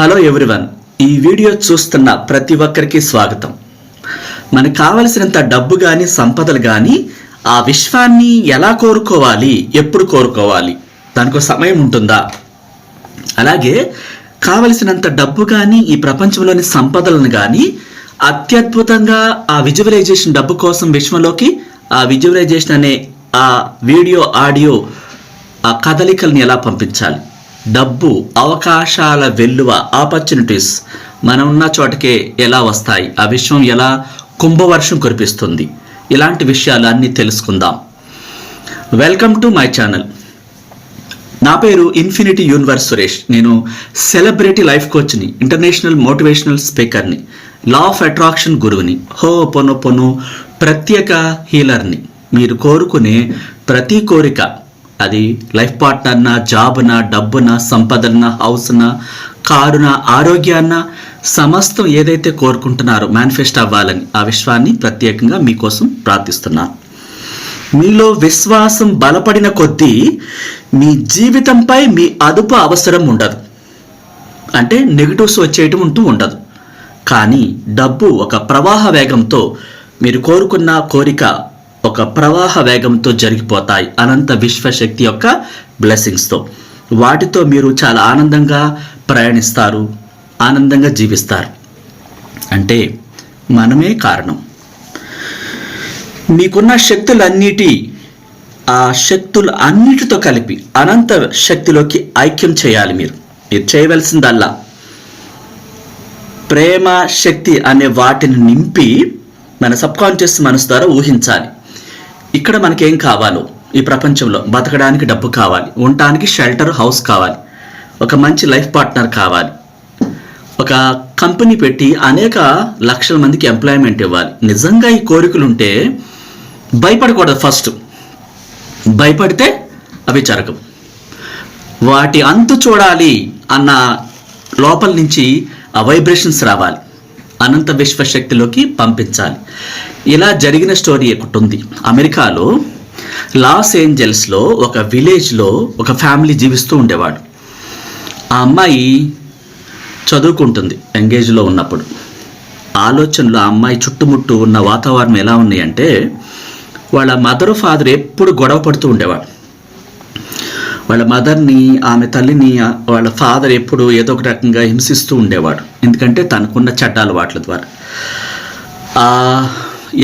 Hello everyone ఈ video చూస్తున్న ప్రతి ఒక్కరికి స్వాగతం. మనకు కావలసినంత డబ్బు కానీ సంపదలు కానీ ఆ విశ్వాన్ని ఎలా కోరుకోవాలి ఎప్పుడు కోరుకోవాలి దానికి సమయం ఉంటుందా? అలాగే కావలసినంత డబ్బు కానీ ఈ ప్రపంచంలోని సంపదలను కానీ అత్యద్భుతంగా ఆ విజువలైజేషన్ డబ్బు కోసం విశ్వంలోకి ఆ విజువలైజేషన్ అనే ఆ వీడియో ఆడియో ఆ కదలికల్ని ఎలా పంపించాలి? డబ్బు అవకాశాల వెల్లువ ఆపర్చునిటీస్ మనం ఉన్న చోటకే ఎలా వస్తాయి? ఆ విశ్వం ఎలా కుంభవర్షం కురిపిస్తుంది? ఇలాంటి విషయాలు అన్నీ తెలుసుకుందాం. వెల్కమ్ టు మై ఛానల్ నా పేరు ఇన్ఫినిటీ యూనివర్స్ సురేష్. నేను సెలబ్రిటీ లైఫ్ కోచ్ని ఇంటర్నేషనల్ మోటివేషనల్ స్పీకర్ని లా ఆఫ్ అట్రాక్షన్ గురువుని హో పొను పొను ప్రత్యేక హీలర్ని మీరు కోరుకునే ప్రతి కోరిక అది లైఫ్ పార్ట్నర్నా జాబ్న డబ్బున సంపదన హౌస్న కారున ఆరోగ్యాన్న సమస్తం ఏదైతే కోరుకుంటున్నారో మేనిఫెస్ట్ అవ్వాలని ఆ విశ్వాన్ని ప్రత్యేకంగా మీకోసం ప్రార్థిస్తున్నాను మీలో విశ్వాసం బలపడిన కొద్దీ మీ జీవితంపై మీ అదుపు అవసరం ఉండదు. అంటే నెగిటివ్స్ వచ్చేయటం ఉంటూ ఉండదు. కానీ డబ్బు ఒక ప్రవాహ వేగంతో మీరు కోరుకున్న కోరిక ఒక ప్రవాహ వేగంతో జరిగిపోతాయి అనంత విశ్వశక్తి యొక్క బ్లెస్సింగ్స్తో వాటితో మీరు చాలా ఆనందంగా ప్రయాణిస్తారు ఆనందంగా జీవిస్తారు. అంటే మనమే కారణం. మీకున్న శక్తులన్నిటి ఆ శక్తులు అన్నిటితో కలిపి అనంత శక్తిలోకి ఐక్యం చేయాలి మీరు. మీరు చేయవలసిందల్లా. ప్రేమ శక్తి అనే వాటిని నింపి మన సబ్కాన్షియస్ మనసు ద్వారా ఊహించాలి. ఇక్కడ మనకేం కావాలో? ఈ ప్రపంచంలో బతకడానికి డబ్బు కావాలి ఉండటానికి షెల్టర్ హౌస్ కావాలి ఒక మంచి లైఫ్ పార్ట్నర్ కావాలి ఒక కంపెనీ పెట్టి అనేక లక్షల మందికి ఎంప్లాయ్మెంట్ ఇవ్వాలి. నిజంగా ఈ కోరికలు ఉంటే భయపడకూడదు ఫస్ట్ భయపడితే అవి జరగవు. వాటి అంతు చూడాలి అన్న లోపల నుంచి ఆ వైబ్రేషన్స్ రావాలి. అనంత విశ్వశక్తిలోకి పంపించాలి. ఇలా జరిగిన స్టోరీ ఒకటి ఉంది. అమెరికాలో లాస్ ఏంజల్స్లో ఒక విలేజ్లో ఒక ఫ్యామిలీ జీవిస్తూ ఉండేవాడు. ఆ అమ్మాయి చదువుకుంటుంది ఎంగేజ్లో ఉన్నప్పుడు. ఆలోచనలు ఆ అమ్మాయి చుట్టుముట్టు ఉన్న వాతావరణం ఎలా ఉన్నాయంటే వాళ్ళ మదర్ ఫాదర్ ఎప్పుడు గొడవ పడుతూ ఉండేవాడు వాళ్ళ మదర్ని ఆమె తల్లిని వాళ్ళ ఫాదర్ ఎప్పుడు ఏదో ఒక రకంగా హింసిస్తూ ఉండేవాడు. ఎందుకంటే తనకున్న చట్టాల వాట్ల ద్వారా.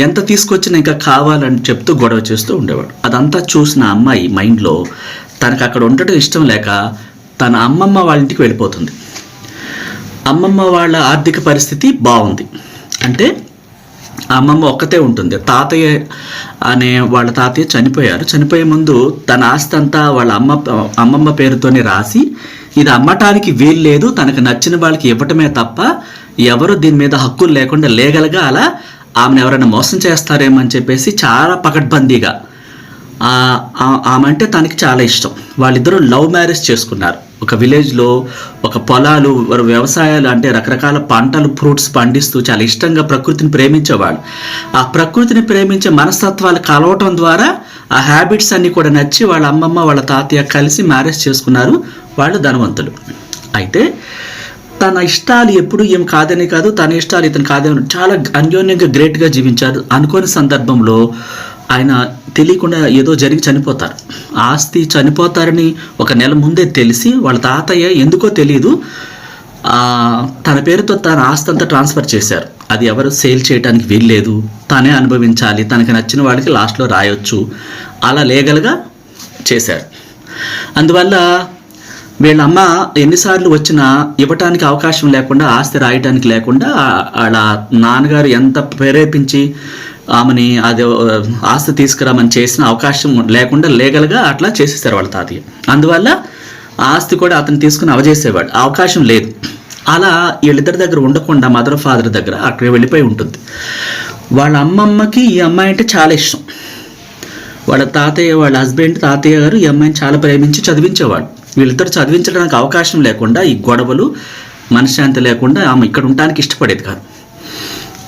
ఎంత తీసుకొచ్చినా ఇంకా కావాలని చెప్తూ గొడవ చేస్తూ ఉండేవాడు. అదంతా చూసిన అమ్మాయి మైండ్లో తనకు అక్కడ ఉండటం ఇష్టం లేక తన అమ్మమ్మ వాళ్ళ ఇంటికి వెళ్ళిపోతుంది. అమ్మమ్మ వాళ్ళ ఆర్థిక పరిస్థితి బాగుంది. అంటే అమ్మమ్మ ఒక్కతే ఉంటుంది. తాతయ్య అనే వాళ్ళ తాతయ్య చనిపోయారు. చనిపోయే ముందు తన ఆస్తి అంతా వాళ్ళ అమ్మ అమ్మమ్మ పేరుతోనే రాసి ఇది అమ్మటానికి వీలు లేదు తనకు నచ్చిన వాళ్ళకి ఇవ్వటమే తప్ప ఎవరు దీని మీద హక్కులు లేకుండా లీగల్గా అలా ఆమెను ఎవరైనా మోసం చేస్తారేమో అని చెప్పేసి చాలా పకడ్బందీగా. ఆ- ఆమె అంటే తనకి చాలా ఇష్టం. వాళ్ళిద్దరూ లవ్ మ్యారేజ్ చేసుకున్నారు. ఒక విలేజ్లో ఒక పొలాలు వారు వ్యవసాయాలు అంటే రకరకాల పంటలు ఫ్రూట్స్ పండిస్తూ చాలా ఇష్టంగా ప్రకృతిని ప్రేమించేవాళ్ళు. ఆ ప్రకృతిని ప్రేమించే మనస్తత్వాలు కలవటం ద్వారా ఆ హ్యాబిట్స్ అన్నీ కూడా నచ్చి వాళ్ళ అమ్మమ్మ వాళ్ళ తాతయ్య కలిసి మ్యారేజ్ చేసుకున్నారు వాళ్ళు ధనవంతులు. అయితే తన ఇష్టాలు ఎప్పుడు ఏం కాదని కాదు తన ఇష్టాలు ఇతను కాదని చాలా అన్యోన్యంగా గ్రేట్గా జీవించారు అనుకోని సందర్భంలో ఆయన తెలియకుండా ఏదో జరిగి చనిపోతారు. ఆస్తి చనిపోతారని ఒక నెల ముందే తెలిసి వాళ్ళ తాతయ్య ఎందుకో తెలియదు తన పేరుతో తన ఆస్తి అంతా ట్రాన్స్ఫర్ చేశారు. అది ఎవరు? సేల్ చేయడానికి వీల్లేదు. తనే అనుభవించాలి. తనకి నచ్చిన వాళ్ళకి లాస్ట్లో రాయొచ్చు. అలా లీగల్గా చేశారు. అందువల్ల వీళ్ళ అమ్మ ఎన్నిసార్లు వచ్చినా ఇవ్వటానికి అవకాశం లేకుండా ఆస్తి రాయటానికి లేకుండా వాళ్ళ నాన్నగారు ఎంత ప్రేరేపించి ఆమెని అది ఆస్తి తీసుకురామని చేసిన అవకాశం లేకుండా లీగల్గా అట్లా చేసేసారు వాళ్ళ తాతయ్య. అందువల్ల ఆ ఆస్తి కూడా అతను తీసుకుని అవజేసేవాడు. అవకాశం లేదు. అలా వీళ్ళిద్దరి దగ్గర ఉండకుండా మదర్ ఫాదర్ దగ్గర అక్కడే వెళ్ళిపోయి ఉంటుంది. వాళ్ళ అమ్మమ్మకి ఈ అమ్మాయి అంటే చాలా ఇష్టం. వాళ్ళ తాతయ్య వాళ్ళ హస్బెండ్ తాతయ్య గారు ఈ అమ్మాయిని చాలా ప్రేమించి చదివించేవాడు వీళ్ళిద్దరు చదివించడానికి అవకాశం లేకుండా ఈ గొడవలు మనశ్శాంతి లేకుండా ఆమె ఇక్కడ ఉండడానికి ఇష్టపడేది కాదు.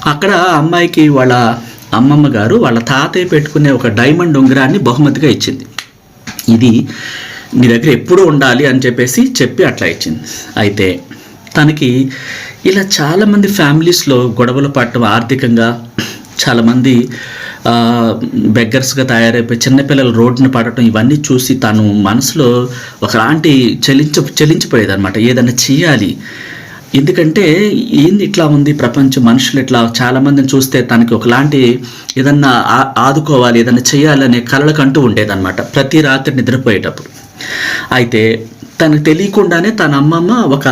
అక్కడ అమ్మాయికి వాళ్ళ అమ్మమ్మ గారు వాళ్ళ తాతయ్య పెట్టుకునే ఒక డైమండ్ ఉంగరాన్ని బహుమతిగా ఇచ్చింది. ఇది నీ దగ్గర ఎప్పుడూ ఉండాలి అని చెప్పేసి చెప్పి అట్లా ఇచ్చింది. అయితే తనకి ఇలా చాలామంది ఫ్యామిలీస్లో గొడవలు పడటం ఆర్థికంగా చాలామంది బెగ్గర్స్గా తయారైపోయి చిన్నపిల్లలు రోడ్డున పడటం ఇవన్నీ చూసి తను మనసులో ఒకలాంటి చలించ చలించిపోయేది అనమాట ఏదైనా చేయాలి ఎందుకంటే ఏంది ఇట్లా ఉంది? ప్రపంచం మనుషులు ఇట్లా చాలామందిని చూస్తే తనకి ఒకలాంటి ఏదన్నా ఆ- ఆదుకోవాలి ఏదన్నా చేయాలనే కలలకంటూ ఉండేదన్నమాట ప్రతి రాత్రి నిద్రపోయేటప్పుడు. అయితే తనకు తెలియకుండానే తన అమ్మమ్మ ఒక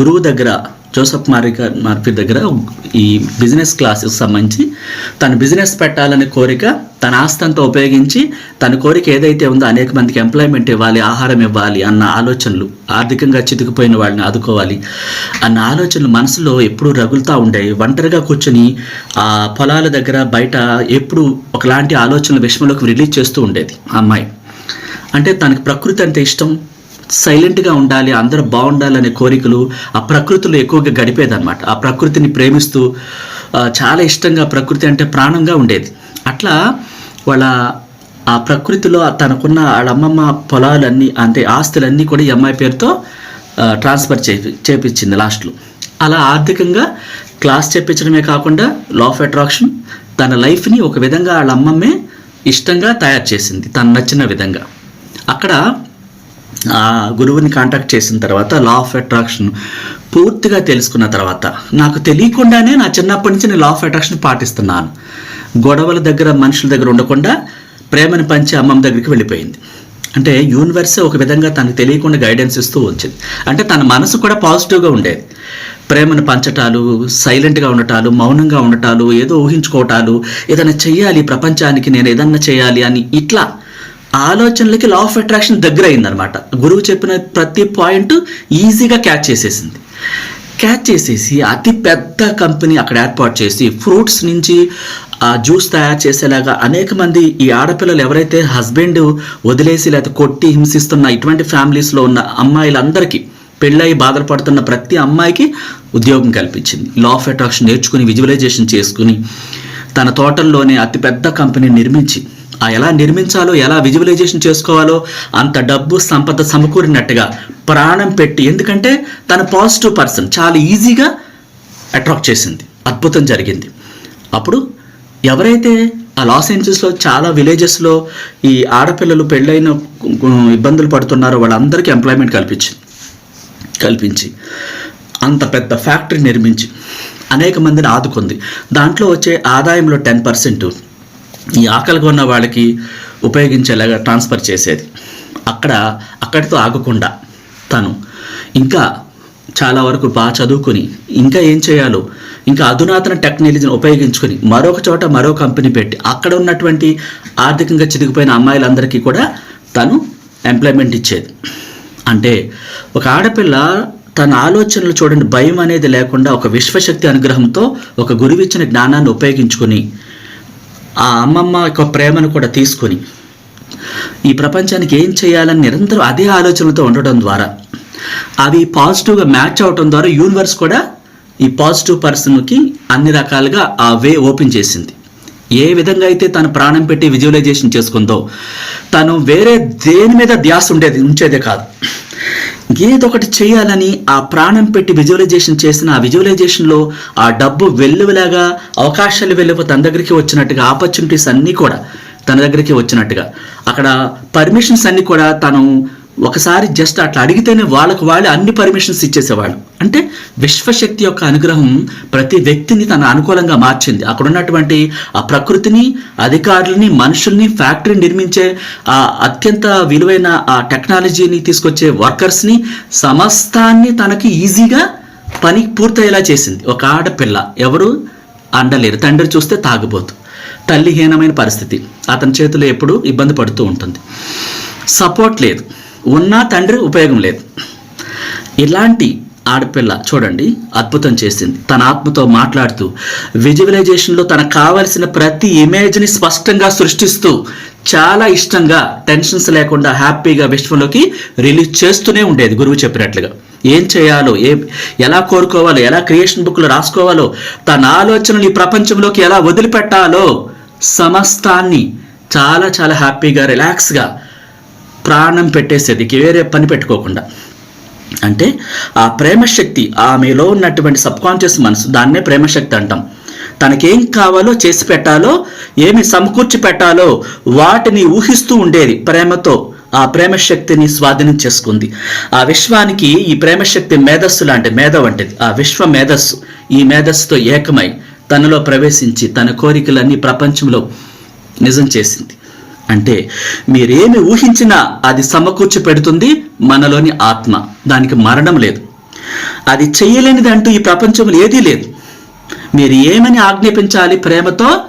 గురువు దగ్గర జోసఫ్ మారి మార్ఫీ దగ్గర ఈ బిజినెస్ క్లాసెస్ సంబంధించి తను బిజినెస్ పెట్టాలనే కోరిక తన ఆస్తంతా ఉపయోగించి తన కోరిక ఏదైతే ఉందో అనేక మందికి ఎంప్లాయ్మెంట్ ఇవ్వాలి ఆహారం ఇవ్వాలి అన్న ఆలోచనలు ఆర్థికంగా చితికిపోయిన వాళ్ళని ఆదుకోవాలి అన్న ఆలోచనలు మనసులో ఎప్పుడూ రగులుతూ ఉండేవి. ఒంటరిగా కూర్చొని ఆ పొలాల దగ్గర బయట ఎప్పుడు ఒకలాంటి ఆలోచనలు విషయంలోకి రిలీజ్ చేస్తూ ఉండేది అమ్మాయి. అంటే తనకి ప్రకృతి అంటే ఇష్టం సైలెంట్గా ఉండాలి అందరూ బాగుండాలనే కోరికలు ఆ ప్రకృతిలో ఎక్కువగా గడిపేదన్నమాట. ఆ ప్రకృతిని ప్రేమిస్తూ చాలా ఇష్టంగా ప్రకృతి అంటే ప్రాణంగా ఉండేది. అట్లా వాళ్ళ ఆ ప్రకృతిలో తనకున్న వాళ్ళ అమ్మమ్మ పొలాలన్నీ అంటే ఆస్తులన్నీ కూడా ఈ అమ్మాయి పేరుతో ట్రాన్స్ఫర్ చేపి చేపించింది లాస్ట్లో. అలా ఆర్థికంగా క్లాస్ చెప్పించడమే కాకుండా లా ఆఫ్ అట్రాక్షన్ తన లైఫ్ని ఒక విధంగా వాళ్ళ అమ్మమ్మే ఇష్టంగా తయారు చేసింది తను నచ్చిన విధంగా. అక్కడ ఆ గురువుని కాంటాక్ట్ చేసిన తర్వాత లా ఆఫ్ అట్రాక్షన్ పూర్తిగా తెలుసుకున్న తర్వాత నాకు తెలియకుండానే నా చిన్నప్పటి నుంచి నేను లా ఆఫ్ అట్రాక్షన్ పాటిస్తున్నాను. గొడవల దగ్గర మనుషుల దగ్గర ఉండకుండా ప్రేమని పంచి అమ్మమ్మ దగ్గరికి వెళ్ళిపోయింది. అంటే యూనివర్స్ ఒక విధంగా తనకు తెలియకుండా గైడెన్స్ ఇస్తూ వచ్చింది అంటే తన మనసు కూడా పాజిటివ్గా ఉండేది. ప్రేమను పంచటాలు సైలెంట్గా ఉండటాలు మౌనంగా ఉండటాలు ఏదో ఊహించుకోవటాలు ఏదైనా చేయాలి ప్రపంచానికి నేను ఏదన్నా చేయాలి అని ఇట్లా ఆలోచనలకి లా ఆఫ్ అట్రాక్షన్ దగ్గర అయిందనమాట గురువు చెప్పిన ప్రతి పాయింట్ ఈజీగా క్యాచ్ చేసేసింది. క్యాచ్ చేసేసి అతి పెద్ద కంపెనీ అక్కడ ఏర్పాటు చేసి ఫ్రూట్స్ నుంచి ఆ జ్యూస్ తయారు చేసేలాగా అనేక మంది ఈ ఆడపిల్లలు ఎవరైతే హస్బెండ్ వదిలేసి లేకపోతే కొట్టి హింసిస్తున్న ఇటువంటి ఫ్యామిలీస్లో ఉన్న అమ్మాయిలందరికీ పెళ్ళై బాధలు పడుతున్న ప్రతి అమ్మాయికి ఉద్యోగం కల్పించింది. లా ఆఫ్ అట్రాక్షన్ నేర్చుకుని విజువలైజేషన్ చేసుకుని తన తోటల్లోనే అతిపెద్ద కంపెనీ నిర్మించి ఎలా నిర్మించాలో ఎలా విజువలైజేషన్ చేసుకోవాలో అంత డబ్బు సంపద సమకూరినట్టుగా ప్రాణం పెట్టి ఎందుకంటే తన పాజిటివ్ పర్సన్ చాలా ఈజీగా అట్రాక్ట్ చేసింది అద్భుతం జరిగింది. అప్పుడు ఎవరైతే ఆ లాస్ ఏంజల్స్లో చాలా విలేజెస్లో ఈ ఆడపిల్లలు పెళ్ళైన ఇబ్బందులు పడుతున్నారో వాళ్ళందరికీ ఎంప్లాయ్మెంట్ కల్పించింది కల్పించి అంత పెద్ద ఫ్యాక్టరీ నిర్మించి అనేక మందిని ఆదుకుంది. దాంట్లో వచ్చే ఆదాయంలో టెన్ పర్సెంట్ ఈ ఆకలిగా ఉన్న వాళ్ళకి ఉపయోగించేలాగా ట్రాన్స్ఫర్ చేసేది. అక్కడ అక్కడితో ఆగకుండా తను ఇంకా చాలా వరకు బాగా చదువుకొని ఇంకా ఏం చేయాలో ఇంకా అధునాతన టెక్నాలజీని ఉపయోగించుకొని మరొక చోట మరో కంపెనీ పెట్టి అక్కడ ఉన్నటువంటి ఆర్థికంగా చిరిగిపోయిన అమ్మాయిలందరికీ కూడా తను ఎంప్లాయ్మెంట్ ఇచ్చేది. అంటే ఒక ఆడపిల్ల తన ఆలోచనలు చూడండి భయం అనేది లేకుండా ఒక విశ్వశక్తి అనుగ్రహంతో ఒక గురువు ఇచ్చిన జ్ఞానాన్ని ఉపయోగించుకొని ఆ అమ్మమ్మ యొక్క ప్రేమను కూడా తీసుకొని ఈ ప్రపంచానికి ఏం చేయాలని నిరంతరం అదే ఆలోచనలతో ఉండటం ద్వారా అవి పాజిటివ్గా మ్యాచ్ అవటం ద్వారా యూనివర్స్ కూడా ఈ పాజిటివ్ పర్సన్కి అన్ని రకాలుగా ఆ వే ఓపెన్ చేసింది. ఏ విధంగా అయితే తను ప్రాణం పెట్టి విజువలైజేషన్ చేసుకుందో తను వేరే దేని మీద ధ్యాస ఉండేది ఉంచేదే కాదు. ఏదొకటి చేయాలని ఆ ప్రాణం పెట్టి విజువలైజేషన్ చేసిన ఆ విజువలైజేషన్లో ఆ డబ్బు వెల్లువలాగా అవకాశాలు వెల్లువ తన దగ్గరికి వచ్చినట్టుగా ఆపర్చునిటీస్ అన్నీ కూడా తన దగ్గరికి వచ్చినట్టుగా. అక్కడ పర్మిషన్స్ అన్నీ కూడా తను ఒకసారి జస్ట్ అట్లా అడిగితేనే వాళ్ళకు వాళ్ళే అన్ని పర్మిషన్స్ ఇచ్చేసేవాళ్ళు. అంటే విశ్వశక్తి యొక్క అనుగ్రహం ప్రతి వ్యక్తిని తన అనుకూలంగా మార్చింది. అక్కడ ఉన్నటువంటి ఆ ప్రకృతిని అధికారులని మనుషుల్ని ఫ్యాక్టరీ నిర్మించే ఆ అత్యంత విలువైన ఆ టెక్నాలజీని తీసుకొచ్చే వర్కర్స్ని సమస్తాన్ని తనకి ఈజీగా పని పూర్తయ్యేలా చేసింది. ఒక ఆడపిల్ల. ఎవరు? అండలేరు తండ్రి చూస్తే తాగుబోతు. తల్లిహీనమైన పరిస్థితి. అతని చేతిలో ఎప్పుడు ఇబ్బంది పడుతూ ఉంటుంది. సపోర్ట్ లేదు. ఉన్నా తండ్రి ఉపయోగం లేదు. ఇలాంటి ఆడపిల్ల చూడండి అద్భుతం చేసింది. తన ఆత్మతో మాట్లాడుతూ విజువలైజేషన్లో తనకు కావలసిన ప్రతి ఇమేజ్ని స్పష్టంగా సృష్టిస్తూ చాలా ఇష్టంగా టెన్షన్స్ లేకుండా హ్యాపీగా విశ్వంలోకి రిలీజ్ చేస్తూనే ఉండేది గురువు చెప్పినట్లుగా. ఏం చేయాలో ఏ ఎలా కోరుకోవాలో ఎలా క్రియేషన్ బుక్లు రాసుకోవాలో తన ఆలోచనలు ఈ ప్రపంచంలోకి ఎలా వదిలిపెట్టాలో సమస్తాన్ని చాలా చాలా హ్యాపీగా రిలాక్స్గా ప్రాణం పెట్టేసేది వేరే పని పెట్టుకోకుండా. అంటే ఆ ప్రేమశక్తి ఆమెలో ఉన్నటువంటి సబ్ కాన్షియస్ మనసు దాన్నే ప్రేమశక్తి అంటాం. తనకేం కావాలో చేసి పెట్టాలో ఏమి సమకూర్చి పెట్టాలో వాటిని ఊహిస్తూ ఉండేది ప్రేమతో. ఆ ప్రేమశక్తిని స్వాధీనం చేసుకుంది. ఆ విశ్వానికి ఈ ప్రేమశక్తి మేధస్సు లాంటి మేధ వంటిది. ఆ విశ్వ మేధస్సు ఈ మేధస్సుతో ఏకమై తనలో ప్రవేశించి తన కోరికలన్నీ ప్రపంచంలో నిజం చేసింది. అంటే మీరేమి ఊహించినా అది సమకూర్చి పెడుతుంది మనలోని ఆత్మ. దానికి మరణం లేదు. అది చెయ్యలేనిది అంటూ ఈ ప్రపంచంలో ఏదీ లేదు. మీరు ఏమని ఆజ్ఞాపించాలి ప్రేమతో?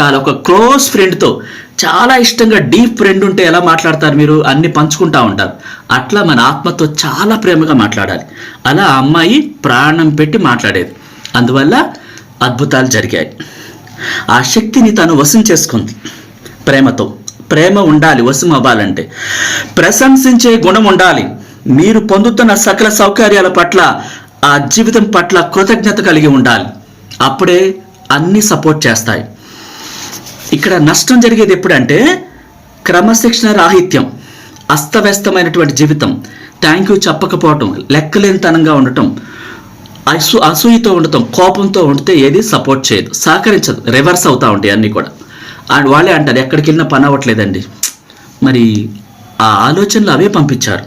చాలా ఒక క్లోజ్ ఫ్రెండ్తో. చాలా ఇష్టంగా డీప్ ఫ్రెండ్ ఉంటే ఎలా మాట్లాడతారు మీరు? అన్ని పంచుకుంటా ఉంటారు. అట్లా మన ఆత్మతో చాలా ప్రేమగా మాట్లాడాలి. అలా ఆ అమ్మాయి ప్రాణం పెట్టి మాట్లాడేది. అందువల్ల అద్భుతాలు జరిగాయి. ఆ శక్తిని తను వశం చేసుకుంది ప్రేమతో. ప్రేమ ఉండాలి వశం అవ్వాలంటే. ప్రశంసించే గుణం ఉండాలి. మీరు పొందుతున్న సకల సౌకర్యాల పట్ల ఆ జీవితం పట్ల కృతజ్ఞత కలిగి ఉండాలి. అప్పుడే అన్ని సపోర్ట్ చేస్తాయి. ఇక్కడ నష్టం జరిగేది ఎప్పుడంటే క్రమశిక్షణ రాహిత్యం అస్తవ్యస్తమైనటువంటి జీవితం థ్యాంక్ యూ చెప్పకపోవటం లెక్కలేనితనంగా ఉండటం అసూ అసూయతో ఉండటం కోపంతో ఉండితే ఏది సపోర్ట్ చేయదు సహకరించదు రివర్స్ అవుతూ ఉంటాయి అన్నీ కూడా. అండ్ వాళ్ళే అంటారు ఎక్కడికి వెళ్ళినా పని అవ్వట్లేదండి. మరి ఆ ఆలోచనలు అవే పంపించారు.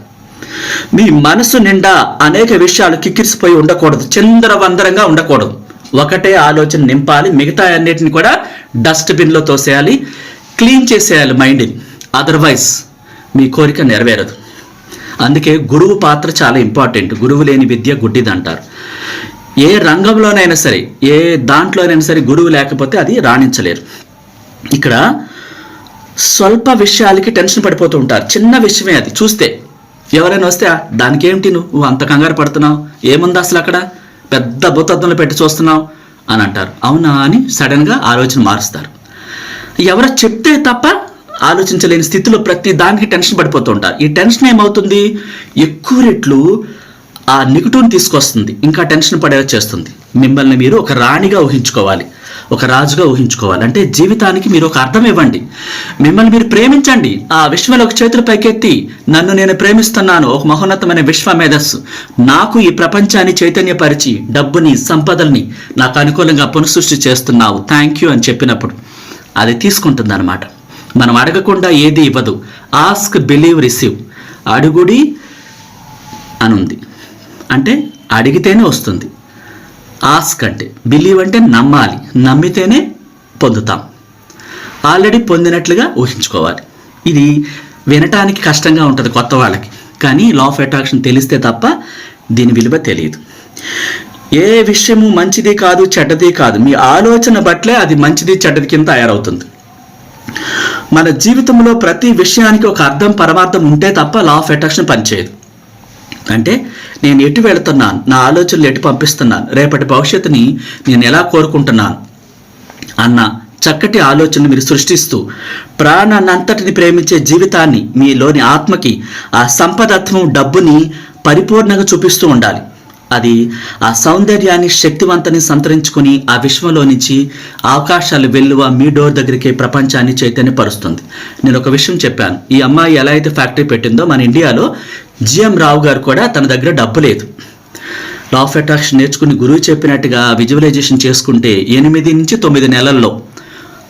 మీ మనసు నిండా అనేక విషయాలు కిక్కిరిసిపోయి ఉండకూడదు చందరవందరంగా ఉండకూడదు. ఒకటే ఆలోచన నింపాలి మిగతా అన్నిటిని కూడా డస్ట్బిన్లో తోసేయాలి క్లీన్ చేసేయాలి మైండ్ని. అదర్వైజ్ మీ కోరిక నెరవేరదు. అందుకే గురువు పాత్ర చాలా ఇంపార్టెంట్. గురువు లేని విద్య గుడ్డిది అంటారు ఏ రంగంలోనైనా సరే ఏ దాంట్లోనైనా సరే గురువు లేకపోతే అది రాణించలేరు. ఇక్కడ స్వల్ప విషయాలకి టెన్షన్ పడిపోతూ ఉంటారు. చిన్న విషయమే అది. చూస్తే ఎవరైనా వస్తే దానికేంటి దానికేమిటి నువ్వు? అంత కంగారు పడుతున్నావు? ఏముంది అసలు అక్కడ? పెద్ద భూతత్వంలో పెట్టి చూస్తున్నావు? అని అంటారు. అవునా అని సడన్గా ఆలోచన మారుస్తారు. ఎవరో చెప్తే తప్ప ఆలోచించలేని స్థితిలో ప్రతి దానికి టెన్షన్ పడిపోతూ ఉంటారు. ఈ టెన్షన్ ఏమవుతుంది? ఎక్కువ రెట్లు ఆ నెగిటివ్ని తీసుకొస్తుంది. ఇంకా టెన్షన్ పడేలా చేస్తుంది. మిమ్మల్ని మీరు ఒక రాణిగా ఊహించుకోవాలి. ఒక రాజుగా ఊహించుకోవాలి. అంటే జీవితానికి మీరు ఒక అర్థం ఇవ్వండి. మిమ్మల్ని మీరు ప్రేమించండి. ఆ విశ్వంలో ఒక చేతులు పైకెత్తి నన్ను నేను ప్రేమిస్తున్నాను. ఒక మహోన్నతమైన విశ్వ మేధస్సు నాకు ఈ ప్రపంచాన్ని చైతన్యపరిచి డబ్బుని సంపదల్ని నాకు అనుకూలంగా పునఃసృష్టి చేస్తున్నావు. థ్యాంక్ యూ అని చెప్పినప్పుడు అది తీసుకుంటుంది అనమాట మనం అడగకుండా ఏది ఇవ్వదు. ఆస్క్ బిలీవ్ రిసీవ్ అడుగుడి అని ఉంది అంటే అడిగితేనే వస్తుంది. ఆస్క్ అంటే బిలీవ్ అంటే నమ్మాలి. నమ్మితేనే పొందుతాం. ఆల్రెడీ పొందినట్లుగా ఊహించుకోవాలి. ఇది వినటానికి కష్టంగా ఉంటుంది కొత్త వాళ్ళకి. కానీ లా ఆఫ్ అట్రాక్షన్ తెలిస్తే తప్ప దీని విలువ తెలియదు. ఏ విషయము మంచిది కాదు చెడ్డది కాదు. మీ ఆలోచన బట్లే అది మంచిది చెడ్డది కింద తయారవుతుంది. మన జీవితంలో ప్రతి విషయానికి ఒక అర్థం పరమార్థం ఉంటే తప్ప లా ఆఫ్ అట్రాక్షన్ పనిచేయదు. అంటే నేను ఎటు వెళుతున్నాను? నా ఆలోచనలు ఎటు పంపిస్తున్నాను? రేపటి భవిష్యత్తుని నేను ఎలా కోరుకుంటున్నాను? అన్న చక్కటి ఆలోచనను మీరు సృష్టిస్తూ ప్రాణాన్నంతటిని ప్రేమించే జీవితాన్ని మీలోని ఆత్మకి ఆ సంపదత్వం డబ్బుని పరిపూర్ణంగా చూపిస్తూ ఉండాలి. అది ఆ సౌందర్యాన్ని శక్తివంతని సంతరించుకుని ఆ విశ్వంలో నుంచి అవకాశాలు వెల్లువ మీ డోర్ దగ్గరికి ప్రపంచాన్ని చైతన్యపరుస్తుంది. నేను ఒక విషయం చెప్పాను. ఈ అమ్మాయి ఎలా అయితే ఫ్యాక్టరీ పెట్టిందో మన ఇండియాలో జిఎం రావు గారు కూడా తన దగ్గర డబ్బు లేదు. లా ఆఫ్ అట్రాక్షన్ నేర్చుకుని గురువు చెప్పినట్టుగా విజువలైజేషన్ చేసుకుంటే ఎనిమిది నుంచి తొమ్మిది నెలల్లో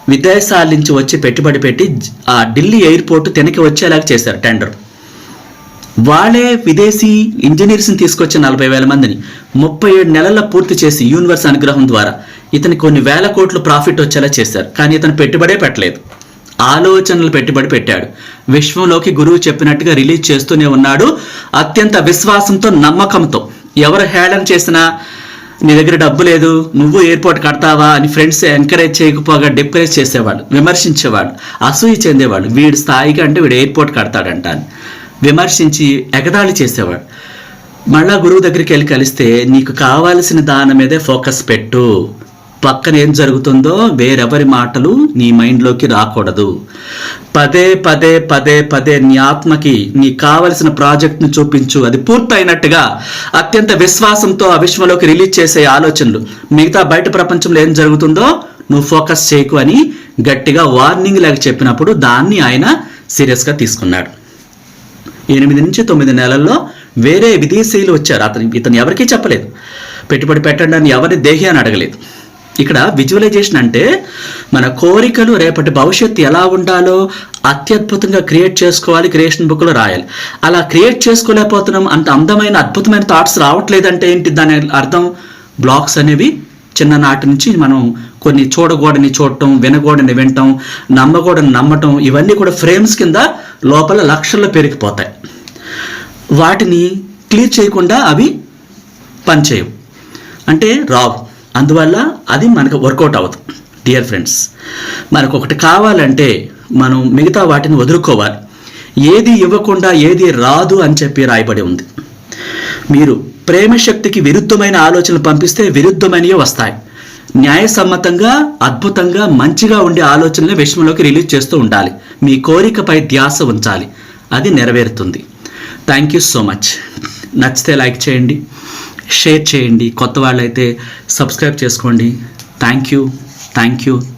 విదేశాల నుంచి వచ్చి పెట్టుబడి పెట్టి ఆ ఢిల్లీ ఎయిర్పోర్ట్ తినకి వచ్చేలాగా చేశారు టెండర్. వాళ్ళే విదేశీ ఇంజనీర్స్ని తీసుకొచ్చి నలభై వేల మందిని ముప్పై ఏడు నెలల్లో పూర్తి చేసి యూనివర్స్ అనుగ్రహం ద్వారా ఇతని కొన్ని వేల కోట్లు ప్రాఫిట్ వచ్చేలా చేశారు. కానీ ఇతను పెట్టుబడే పెట్టలేదు. ఆలోచనలు పెట్టుబడి పెట్టాడు. విశ్వంలోకి గురువు చెప్పినట్టుగా రిలీజ్ చేస్తూనే ఉన్నాడు. అత్యంత విశ్వాసంతో నమ్మకంతో. ఎవరు హేళన చేసినా నీ దగ్గర డబ్బు లేదు నువ్వు ఎయిర్పోర్ట్ కడతావా? అని ఫ్రెండ్స్ ఎంకరేజ్ చేయకపోగా డిప్రెస్ చేసేవాడు విమర్శించేవాడు అసూయ చెందేవాడు. వీడి స్థాయికి అంటే వీడు ఎయిర్పోర్ట్ కడతాడంట అని విమర్శించి ఎగదాళి చేసేవాడు. మళ్ళా గురువు దగ్గరికి వెళ్ళి కలిస్తే నీకు కావాల్సిన దాని మీదే ఫోకస్ పెట్టు. పక్కన ఏం జరుగుతుందో వేరెవరి మాటలు నీ మైండ్లోకి రాకూడదు. పదే పదే పదే పదే నీ ఆత్మకి నీ కావలసిన ప్రాజెక్ట్ను చూపించు. అది పూర్తయినట్టుగా అత్యంత విశ్వాసంతో ఆ విశ్వంలోకి రిలీజ్ చేసే ఆలోచనలు. మిగతా బయట ప్రపంచంలో ఏం జరుగుతుందో నువ్వు ఫోకస్ చేయకు అని గట్టిగా వార్నింగ్ లాగా చెప్పినప్పుడు దాన్ని ఆయన సీరియస్గా తీసుకున్నాడు. ఎనిమిది నుంచి తొమ్మిది నెలల్లో వేరే విదేశీయులు వచ్చారు. అతను ఇతను ఎవరికీ చెప్పలేదు. పెట్టుబడి పెట్టండి అని ఎవరి దేహి అని అడగలేదు. ఇక్కడ విజువలైజేషన్ అంటే మన కోరికలు రేపటి భవిష్యత్తు ఎలా ఉండాలో అత్యద్భుతంగా క్రియేట్ చేసుకోవాలి క్రియేషన్ బుక్లో రాయాలి. అలా క్రియేట్ చేసుకోలేకపోతున్నాం అంత అందమైన అద్భుతమైన థాట్స్ రావట్లేదంటే ఏంటి దాని అర్థం? బ్లాక్స్ అనేవి చిన్ననాటి నుంచి మనం కొన్ని చూడకూడని చూడటం వినకూడని వినటం నమ్మకూడని నమ్మటం ఇవన్నీ కూడా ఫ్రేమ్స్ కింద లోపల లక్షల్లో పెరిగిపోతాయి. వాటిని క్లియర్ చేయకుండా అవి పనిచేయవు. అంటే రావు. అందువల్ల అది మనకు వర్కౌట్ అవ్వదు. డియర్ ఫ్రెండ్స్ మనకు ఒకటి కావాలంటే మనం మిగతా వాటిని వదులుకోవాలి. ఏది ఇవ్వకుండా ఏది రాదు అని చెప్పి రాయబడి ఉంది. మీరు ప్రేమశక్తికి విరుద్ధమైన ఆలోచనలు పంపిస్తే విరుద్ధమైనవి వస్తాయి. న్యాయసమ్మతంగా అద్భుతంగా మంచిగా ఉండే ఆలోచనలు విషయంలోకి రిలీజ్ చేస్తూ ఉండాలి. మీ కోరికపై ధ్యాస ఉంచాలి. అది నెరవేరుతుంది. థ్యాంక్ యూ సో మచ్ నచ్చితే లైక్ చేయండి. షేర్ చేయండి. కొత్త వాళ్ళైతే సబ్స్క్రైబ్ చేసుకోండి. Thank you. Thank you.